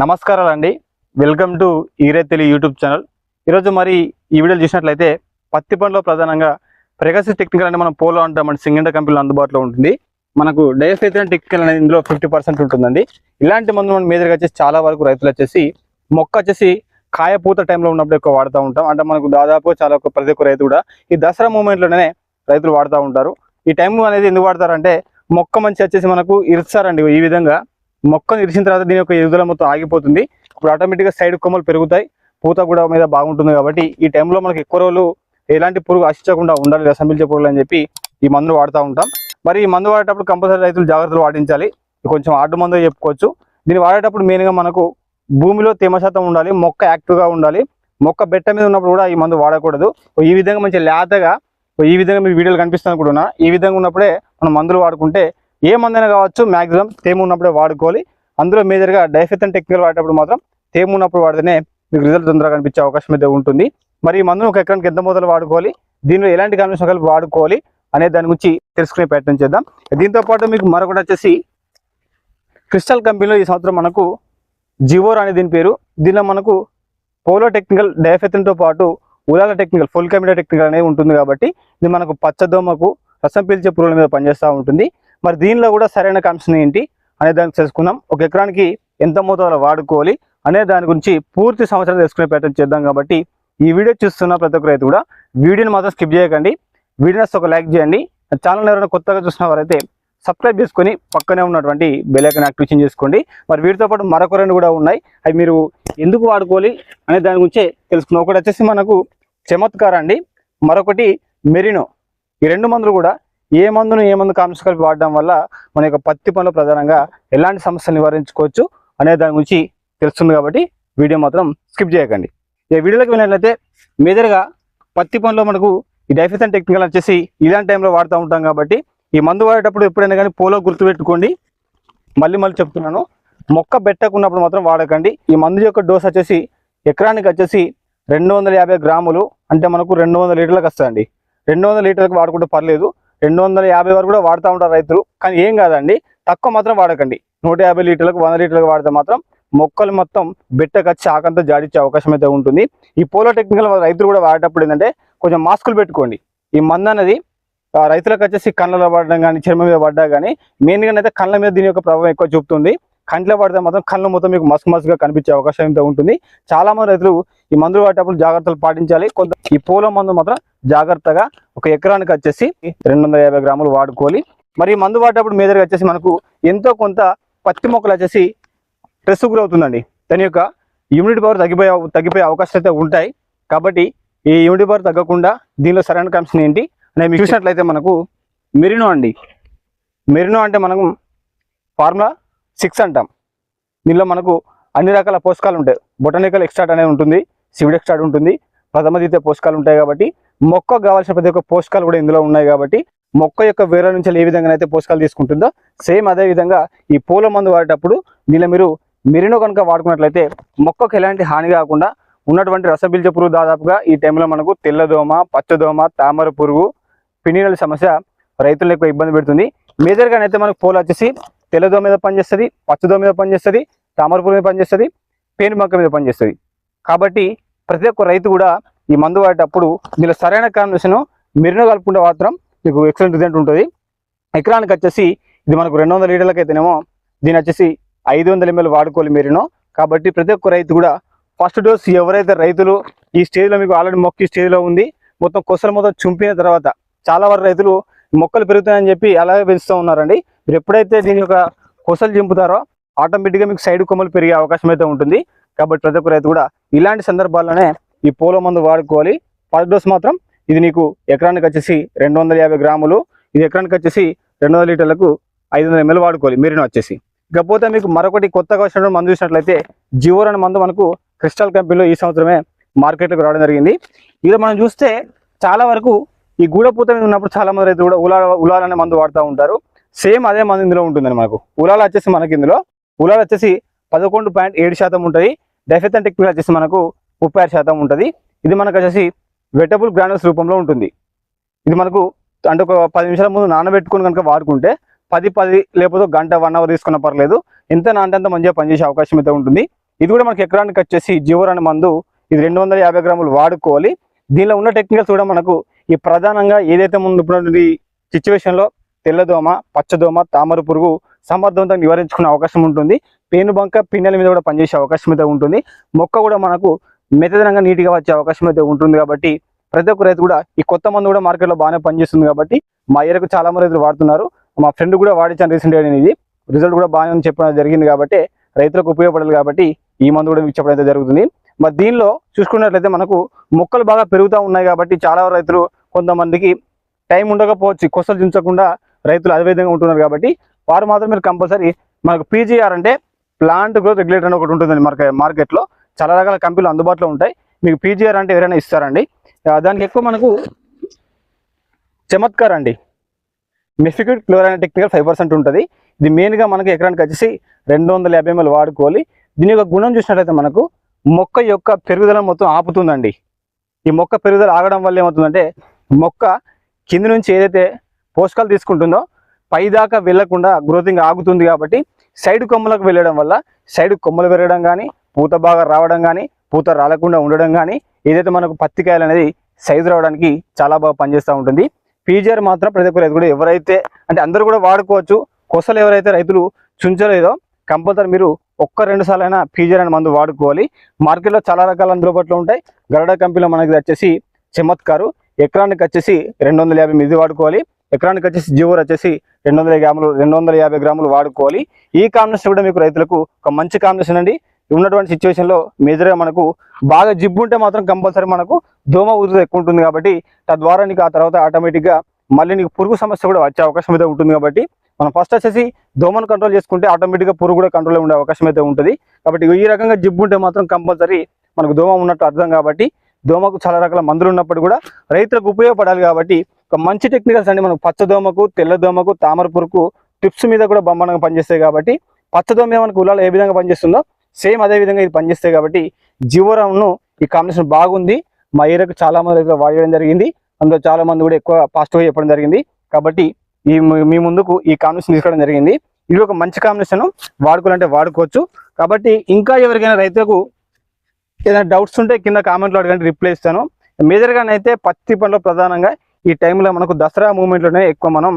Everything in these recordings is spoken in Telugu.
నమస్కారాలు అండి వెల్కమ్ టు ఈరేతెలి యూట్యూబ్ ఛానల్. ఈరోజు మరి ఈ వీడియోలు చూసినట్లయితే పత్తి పండులో ప్రధానంగా ప్రగసి టెక్నికల్ అంటే మనం పోలో అంటాం మన సింగండ కంపెనీలో అందుబాటులో ఉంటుంది. మనకు డైఫెథిన్ టెక్నికల్ అనేది ఇందులో ఫిఫ్టీ పర్సెంట్ ఉంటుందండి. ఇలాంటి మందు మనం మేజర్గా వచ్చేసి చాలా వరకు రైతులు వచ్చేసి మొక్క వచ్చేసి కాయపూత టైంలో ఉన్నప్పుడు ఎక్కువ వాడుతూ ఉంటాం. అంటే మనకు దాదాపు చాలా ఒక ప్రతి ఒక్క రైతు కూడా ఈ దసరా మూమెంట్లోనే రైతులు వాడుతూ ఉంటారు. ఈ టైం అనేది ఎందుకు వాడతారంటే మొక్క మంచి వచ్చేసి మనకు ఇరుస్తారండి ఈ విధంగా. మొక్క నిరిచిన తర్వాత దీని యొక్క ఎదుగుదల మొత్తం ఆగిపోతుంది. ఇప్పుడు ఆటోమేటిక్గా సైడ్ కొమ్మలు పెరుగుతాయి. పూత కూడా మీద బాగుంటుంది కాబట్టి ఈ టైంలో మనకి ఎక్కువ రోజులు ఎలాంటి పురుగు ఆశించకుండా ఉండాలి రసం పీల్చే పురుగులు అని చెప్పి ఈ మందులు వాడుతూ ఉంటాం. మరి ఈ మందు వాడేటప్పుడు కంపల్సరీ రైతులు జాగ్రత్తలు పాటించాలి. కొంచెం ఆటు మందు చెప్పుకోవచ్చు. దీన్ని వాడేటప్పుడు మెయిన్గా మనకు భూమిలో తేమ శాతం ఉండాలి మొక్క యాక్టివ్గా ఉండాలి. మొక్క బెట్ట మీద ఉన్నప్పుడు కూడా ఈ మందు వాడకూడదు. ఈ విధంగా మంచి లేతగా ఈ విధంగా మీ వీడియోలు కనిపిస్తాను కూడా ఈ విధంగా ఉన్నప్పుడే మనం మందులు వాడుకుంటే ఏ మందైనా కావచ్చు మ్యాక్సిమం తేమ ఉన్నప్పుడే వాడుకోవాలి. అందులో మేజర్గా డైఫెథన్ టెక్నికల్ వాడేటప్పుడు మాత్రం తేమ ఉన్నప్పుడు వాడితేనే మీకు రిజల్ట్ తొందరగా కనిపించే అవకాశం అయితే ఉంటుంది. మరి ఈ మందును ఒక ఎకరానికి ఎంత మొదలు వాడుకోవాలి దీనిలో ఎలాంటి కాంబినేషన్ కలిపి వాడుకోవాలి అనే దాని గురించి తెలుసుకునే ప్రయత్నం చేద్దాం. దీంతో పాటు మీకు మరొకటి వచ్చేసి క్రిస్టల్ కంపెనీలో ఈ సంవత్సరం మనకు జివోర్ అనే దీని పేరు. దీనిలో మనకు పోలో టెక్నికల్ డైఫెథన్తో పాటు ఉలాల టెక్నికల్ ఫుల్ కెమిడా టెక్నికల్ అనేది ఉంటుంది కాబట్టి ఇది మనకు పచ్చదోమకు రసం పీల్చే పురుగుల మీద పనిచేస్తూ ఉంటుంది. మరి దీనిలో కూడా సరైన కంపెనీ ఏంటి అనే దానికి తెలుసుకుందాం. ఒక ఎకరానికి ఎంత మోతాదులో వాడుకోవాలి అనే దాని గురించి పూర్తి సంవత్సరం తెలుసుకునే ప్రయత్నం చేద్దాం కాబట్టి ఈ వీడియో చూస్తున్న ప్రతి ఒక్క రైతు కూడా వీడియోని మాత్రం స్కిప్ చేయకండి. వీడియోని ఒక లైక్ చేయండి. ఛానల్ ఎవరైనా కొత్తగా చూసిన వారైతే సబ్స్క్రైబ్ చేసుకొని పక్కనే ఉన్నటువంటి బెలైకన్ యాక్టివేషన్ చేసుకోండి. మరి వీటితో పాటు మరొక రెండు కూడా ఉన్నాయి. అవి మీరు ఎందుకు వాడుకోవాలి అనే దాని గురించే తెలుసుకున్నాం ఒకటి వచ్చేసి మనకు చమత్కార అండి. మరొకటి మెరినో. ఈ రెండు మందులు కూడా ఏ మందును ఏ మందు కాంశ కలిపి వాడడం వల్ల మన యొక్క పత్తి పనులు ప్రధానంగా ఎలాంటి సమస్యలు నివారించుకోవచ్చు అనే దాని గురించి తెలుస్తుంది కాబట్టి వీడియో మాత్రం స్కిప్ చేయకండి. ఈ వీడియోలోకి వెళ్ళినట్లయితే మేజర్గా పత్తి పనులో మనకు ఈ డైఫెథన్ టెక్నికల్ వచ్చేసి ఇలాంటి టైంలో వాడుతూ ఉంటాం కాబట్టి ఈ మందు వాడేటప్పుడు ఎప్పుడైనా కానీ పోలో గుర్తుపెట్టుకోండి. మళ్ళీ మళ్ళీ చెప్తున్నాను మొక్క బెట్టకున్నప్పుడు మాత్రం వాడకండి. ఈ మందు యొక్క డోస్ వచ్చేసి ఎకరానికి వచ్చేసి రెండు వందల యాభై గ్రాములు అంటే మనకు రెండు వందల లీటర్లకు వస్తుందండి. రెండు వందల లీటర్లకు వాడుకుంటే పర్లేదు. రెండు వందల యాభై వరకు కూడా వాడుతూ ఉంటారు రైతులు. కానీ ఏం కాదండి తక్కువ మాత్రం వాడకండి. నూట యాభై లీటర్లకు వంద లీటర్లకు వాడితే మాత్రం మొక్కలు మొత్తం బిట్టకచ్చి ఆకంతా జాడిచ్చే అవకాశం అయితే ఉంటుంది. ఈ పోలో టెక్నికల్ రైతులు కూడా వాడేటప్పుడు ఏంటంటే కొంచెం మాస్కులు పెట్టుకోండి. ఈ మందు అనేది రైతులకు వచ్చేసి కళ్ళలో పడడం కానీ చర్మం మీద పడ్డా కానీ మెయిన్గా అయితే కళ్ళ మీద దీని యొక్క ప్రభావం ఎక్కువ చూపుతుంది. కంట్లో పడితే మాత్రం కళ్ళు మొత్తం మీకు మస్క్ మస్క్గా కనిపించే అవకాశం అయితే ఉంటుంది. చాలా మంది రైతులు ఈ మందులు వాడేటప్పుడు జాగ్రత్తలు పాటించాలి. కొంత ఈ పూల మందు మాత్రం జాగ్రత్తగా ఒక ఎకరానికి వచ్చేసి రెండు వందల యాభై గ్రాములు వాడుకోవాలి. మరి ఈ మందు వాడేటప్పుడు మీ దగ్గర వచ్చేసి మనకు ఎంతో కొంత పత్తి మొక్కలు వచ్చేసి స్ట్రెస్ గురవుతుందండి దాని యొక్క ఇమ్యూనిటీ పవర్ తగ్గిపోయే తగ్గిపోయే అవకాశాలు అయితే ఉంటాయి. కాబట్టి ఈ ఇమ్యూనిటీ పవర్ తగ్గకుండా దీనిలో సరైన కంపెనీ ఏంటి అనేది మీకు చూసినట్లయితే మనకు మెరినో అండి. మెరినో అంటే మనం ఫార్ములా సిక్స్ అంటాం. దీనిలో మనకు అన్ని రకాల పోషకాలు ఉంటాయి. బొటానికల్ ఎక్స్ట్రాట్ అనేది ఉంటుంది సివిడ్ ఎక్స్ట్రాట్ ఉంటుంది ప్రథమ ద్వితీయ పోషకాలు ఉంటాయి కాబట్టి మొక్కకు కావాల్సిన ప్రతి ఒక్క పోషకాలు కూడా ఇందులో ఉన్నాయి కాబట్టి మొక్క యొక్క వేరే నుంచి ఏ విధంగా అయితే పోషకాలు తీసుకుంటుందో సేమ్ అదే విధంగా ఈ పూల మందు వాడేటప్పుడు దీనిలో మీరు మెరినో కనుక వాడుకున్నట్లయితే మొక్కకు ఎలాంటి హాని కాకుండా ఉన్నటువంటి రసపీల్చే పురుగు దాదాపుగా ఈ టైంలో మనకు తెల్లదోమ పచ్చదోమ తామర పురుగు పిన్నీల సమస్య రైతులకు ఎక్కువ ఇబ్బంది పెడుతుంది. మేజర్గా అయితే మనకు పూలు వచ్చేసి తెల్లదో మీద పనిచేస్తుంది పచ్చదోమ మీద పనిచేస్తుంది తామరపూల మీద పనిచేస్తుంది పేను మొక్క మీద పనిచేస్తుంది. కాబట్టి ప్రతి ఒక్క రైతు కూడా ఈ మందు వాడేటప్పుడు దీనిలో సరైన కాంబినేషన్ మెరిన కలుపుకుంటే మాత్రం మీకు ఎక్సలెంట్ రిజల్ట్ ఉంటుంది. ఎకరానికి వచ్చేసి ఇది మనకు రెండు వందల లీటర్లకైతేనేమో అయితేనేమో దీని వచ్చేసి ఐదు వందల ఎంఎల్ వాడుకోవాలి మెరినో. కాబట్టి ప్రతి ఒక్క రైతు కూడా ఫస్ట్ డోస్ ఎవరైతే రైతులు ఈ స్టేజ్లో మీకు ఆల్రెడీ మొక్క ఈ స్టేజ్లో ఉంది మొత్తం కొసలు మొత్తం చుంపిన తర్వాత చాలా వరకు రైతులు మొక్కలు పెరుగుతాయని చెప్పి అలాగే పెంచుతూ ఉన్నారండి. మీరు ఎప్పుడైతే దీని యొక్క కొసలు చింపుతారో ఆటోమేటిక్గా మీకు సైడ్ కొమ్మలు పెరిగే అవకాశం అయితే ఉంటుంది. కాబట్టి ప్రతి ఒక్క రైతు కూడా ఇలాంటి సందర్భాల్లోనే ఈ పూల మందు వాడుకోవాలి. పర్ డోస్ మాత్రం ఇది నీకు ఎకరానికి వచ్చేసి రెండు వందల యాభై గ్రాములు. ఇది ఎకరానికి వచ్చేసి రెండు వందల లీటర్లకు ఐదు వందల వాడుకోవాలి మెరినో వచ్చేసి. ఇకపోతే మీకు మరొకటి కొత్తగా వచ్చినటువంటి మందు చూసినట్లయితే జివోర్ అనే మందు మనకు క్రిస్టల్ కంపెనీలో ఈ సంవత్సరమే మార్కెట్లోకి రావడం జరిగింది. ఇలా మనం చూస్తే చాలా వరకు ఈ గూడపూత మీద ఉన్నప్పుడు చాలా మంది రైతులు కూడా ఉలా ఉలాలనే మందు వాడుతూ ఉంటారు. సేమ్ అదే మంది ఇందులో ఉంటుందండి మనకు ఉలాల వచ్చేసి మనకి ఇందులో. ఉలాలు వచ్చేసి పదకొండు పాయింట్ ఏడు శాతం ఉంటుంది. డెఫెథన్ టెక్నికల్ వచ్చేసి మనకు ముప్పై ఆరు శాతం ఉంటుంది. ఇది మనకు వచ్చేసి వెటబుల్ గ్రానుల్స్ రూపంలో ఉంటుంది. ఇది మనకు అంటే ఒక పది నిమిషాల ముందు నానబెట్టుకుని కనుక వాడుకుంటే పది పది లేకపోతే గంట వన్ అవర్ తీసుకున్న పర్లేదు. ఎంత నాంటే అంత మంచిగా పనిచేసే అవకాశం అయితే ఉంటుంది. ఇది కూడా మనకి ఎకరానికి వచ్చేసి జీవరాని మందు ఇది రెండు వందల యాభై గ్రాములు వాడుకోవాలి. దీనిలో ఉన్న టెక్నికల్స్ కూడా మనకు ఈ ప్రధానంగా ఏదైతే ముందు ఉన్నటువంటి సిచ్యువేషన్లో తెల్లదోమ పచ్చదోమ తామర పురుగు సమర్థవంతంగా నివారించుకునే అవకాశం ఉంటుంది. పేనుబంక పిన్నెల మీద కూడా పనిచేసే అవకాశం అయితే ఉంటుంది. మొక్క కూడా మనకు మెతదనంగా నీట్గా వచ్చే అవకాశం అయితే ఉంటుంది కాబట్టి ప్రతి ఒక్క రైతు కూడా ఈ కొత్త మందు కూడా మార్కెట్లో బాగానే పనిచేస్తుంది కాబట్టి మా ఏరియాకు చాలా మంది రైతులు వాడుతున్నారు. మా ఫ్రెండ్ కూడా వాడించాను రీసెంట్గా నేను ఇది. రిజల్ట్ కూడా బాగానే ఉంది చెప్పడం జరిగింది కాబట్టి రైతులకు ఉపయోగపడాలి కాబట్టి ఈ మందు కూడా మీకు చెప్పడం అయితే జరుగుతుంది. మరి దీనిలో చూసుకున్నట్లయితే మనకు మొక్కలు బాగా పెరుగుతూ ఉన్నాయి కాబట్టి చాలా రైతులు కొంతమందికి టైం ఉండకపోవచ్చు. కొసలు దించకుండా రైతులు అదే విధంగా ఉంటున్నారు కాబట్టి వారు మాత్రం మీరు కంపల్సరీ మనకు పీజీఆర్ అంటే ప్లాంట్ గ్రోత్ రెగ్యులేటర్ అని ఒకటి ఉంటుందండి మార్కెట్ మార్కెట్లో చాలా రకాల కంపెనీలు అందుబాటులో ఉంటాయి. మీకు పీజీఆర్ అంటే ఎవరైనా ఇస్తారండి. దానికి ఎక్కువ మనకు చమత్కార్ అండి. మెఫిక్విడ్ క్లోరైన్ టెక్నికల్ ఫైవ్ పర్సెంట్ ఉంటుంది. ఇది మెయిన్గా మనకి ఎకరానికి వచ్చేసి రెండు వందల యాభై ఎంఎల్ వాడుకోవాలి. దీని యొక్క గుణం చూసినట్లయితే మనకు మొక్క యొక్క పెరుగుదల మొత్తం ఆపుతుందండి. ఈ మొక్క పెరుగుదల ఆగడం వల్ల ఏమవుతుందంటే మొక్క కింది నుంచి ఏదైతే పోషకాలు తీసుకుంటుందో పైదాకా వెళ్ళకుండా గ్రోతింగ్ ఆగుతుంది కాబట్టి సైడ్ కొమ్మలకు వెళ్ళడం వల్ల సైడ్ కొమ్మలు పెరగడం కానీ పూత బాగా రావడం కానీ పూత రాలకుండా ఉండడం కానీ ఏదైతే మనకు పత్తికాయలు అనేది సైజు రావడానికి చాలా బాగా పనిచేస్తూ ఉంటుంది. పీజీఆర్ మాత్రం ప్రతి ఒక్క రైతు కూడా ఎవరైతే అంటే అందరూ కూడా వాడుకోవచ్చు. కొసలు ఎవరైతే రైతులు చుంచలేదో కంపల్సరీ మీరు ఒక్క రెండు సార్లు అయినా పీజీఆర్ అనే మందు వాడుకోవాలి. మార్కెట్లో చాలా రకాల అందుబాటులో ఉంటాయి. గరడ కంపెనీలో మనకి వచ్చేసి చమత్కారు. ఎకరానికి వచ్చేసి రెండు వందల యాభై మిది వాడుకోవాలి. ఎకరానికి వచ్చేసి జీవోర్ వచ్చేసి రెండు వందల గ్రాములు రెండు వందల యాభై గ్రాములు వాడుకోవాలి. ఈ కాంబినేషన్ కూడా మీకు రైతులకు ఒక మంచి కాంబినేషన్ అండి. ఉన్నటువంటి సిచ్యువేషన్లో మేజర్గా మనకు బాగా జిబ్బు ఉంటే మాత్రం కంపల్సరీ మనకు దోమ ఉధృతి ఎక్కువ ఉంటుంది కాబట్టి తద్వారా నీకు ఆ తర్వాత ఆటోమేటిక్గా మళ్ళీ నీకు పురుగు సమస్య కూడా వచ్చే అవకాశం అయితే ఉంటుంది కాబట్టి మనం ఫస్ట్ వచ్చేసి దోమను కంట్రోల్ చేసుకుంటే ఆటోమేటిక్గా పురుగు కూడా కంట్రోల్ ఉండే అవకాశం అయితే ఉంటుంది. కాబట్టి ఈ రకంగా జిబ్బు ఉంటే మాత్రం కంపల్సరీ మనకు దోమ ఉన్నట్టు అర్థం కాబట్టి దోమకు చాలా రకాల మందులు ఉన్నప్పుడు కూడా రైతులకు ఉపయోగపడాలి కాబట్టి ఒక మంచి టెక్నికల్స్ అండి. మనకు పచ్చ దోమకు తెల్ల దోమకు తామర టిప్స్ మీద కూడా బొమ్మనంగా పనిచేస్తాయి కాబట్టి పచ్చ దోమ మనకు ఉలాలో ఏ విధంగా పనిచేస్తుందో సేమ్ అదే విధంగా ఇది పనిచేస్తాయి కాబట్టి జీవోరామ్ను ఈ కాంబినేషన్ బాగుంది. మా ఏరియాకు చాలా మంది దగ్గర వాడడం జరిగింది. అందులో చాలా మంది కూడా ఎక్కువ పాజిటివ్గా చెప్పడం జరిగింది. కాబట్టి ఈ మీ- ముందుకు ఈ కాంబినేషన్ తీసుకోవడం జరిగింది. ఇది ఒక మంచి కాంబినేషన్ వాడుకోవాలంటే వాడుకోవచ్చు. కాబట్టి ఇంకా ఎవరికైనా రైతులకు ఏదైనా డౌట్స్ ఉంటే కింద కామెంట్లో అడగండి. రిప్లై ఇస్తాను. మేజర్గానైతే పత్తి పండ్లో ప్రధానంగా ఈ టైంలో మనకు దసరా మూమెంట్లోనే ఎక్కువ మనం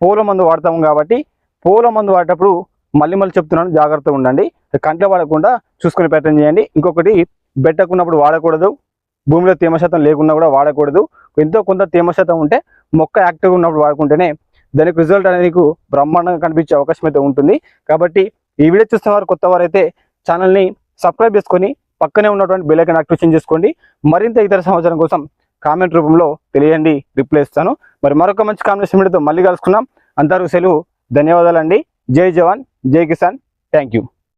పూల మందు వాడతాము కాబట్టి పూల మందు వాడేటప్పుడు మళ్ళీ మళ్ళీ చెప్తున్నాను జాగ్రత్తగా ఉండండి. కంట్లో వాడకుండా చూసుకుని ప్రయత్నం చేయండి. ఇంకొకటి బెట్టకున్నప్పుడు వాడకూడదు. భూమిలో తేమ శాతం లేకున్నా కూడా వాడకూడదు. ఎంతో కొంత తేమ శాతం ఉంటే మొక్క యాక్టివ్గా ఉన్నప్పుడు వాడుకుంటేనే దానికి రిజల్ట్ అనేది నీకు బ్రహ్మాండంగా కనిపించే అవకాశం అయితే ఉంటుంది. కాబట్టి ఈ వీడియో చూస్తున్న వారు కొత్త వారైతే ఛానల్ని సబ్స్క్రైబ్ చేసుకొని పక్కనే ఉన్నటువంటి బెల్ ఐకాన్ యాక్టివేషన్ చేసుకోండి. మరింత ఇతర సమాచారం కోసం కామెంట్ రూపంలో తెలియండి రిప్లై ఇస్తాను. మరి మరొక మంచి కాంబినేషన్ వీడియోతో మళ్ళీ కలుసుకున్నాం అందరూ సెలవు ధన్యవాదాలండి. జై జవాన్ జై కిసాన్. Thank you